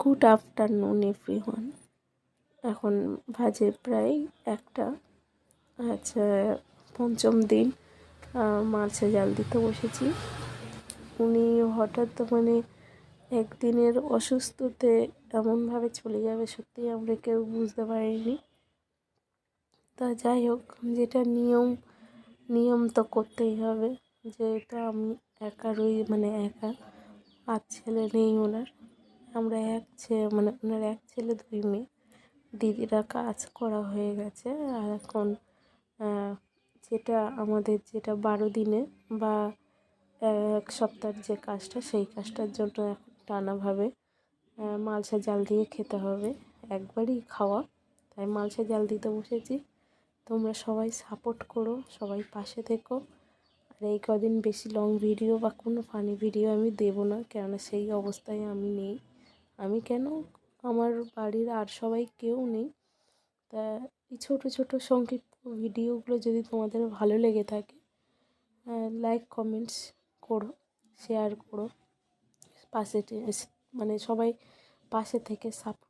Good afternoon everyone এখন বাজে প্রায় একটা। আচ্ছা পঞ্চম দিন মাছে জাল দিতে বসেছি। উনি হঠাৎ মানে একদিনের অসুস্থতে এমনভাবে চলে যাবে সত্যি আমরা কেউ বুঝতে পারিনি। তা যাই হোক, যেটা নিয়ম নিয়ম তো করতেই হবে। যেহেতু আমি একা রই মানে একা আর ছেলে নেই ওনার। আমরা এক ছেলে মানে ওনার এক ছেলে, দুই মেয়ে। দিদিরা কাজ করা হয়ে গেছে। আর এখন যেটা আমাদের যেটা বারো দিনে বা এক সপ্তাহের যে কাজটা, সেই কাজটার জন্য এখন টানাভাবে মালসা জাল দিয়ে খেতে হবে। একবারই খাওয়া। তাই মালসা জাল দিতে বসেছি। তোমরা সবাই সাপোর্ট করো, সবাই পাশে থেকো। আর এই কদিন বেশি লং ভিডিও বা কোনো ফানি ভিডিও আমি দেবো না, কেননা সেই অবস্থায় আমি নেই। আমি কেন? আমার বাড়ির আর সবাই কেউ নেই। তা এই ছোটো ছোটো সংক্ষিপ্ত ভিডিওগুলো যদি তোমাদের ভালো লেগে থাকে লাইক কমেন্টস করো শেয়ার করো। পাশে মানে সবাই পাশে থেকে সাপোর্ট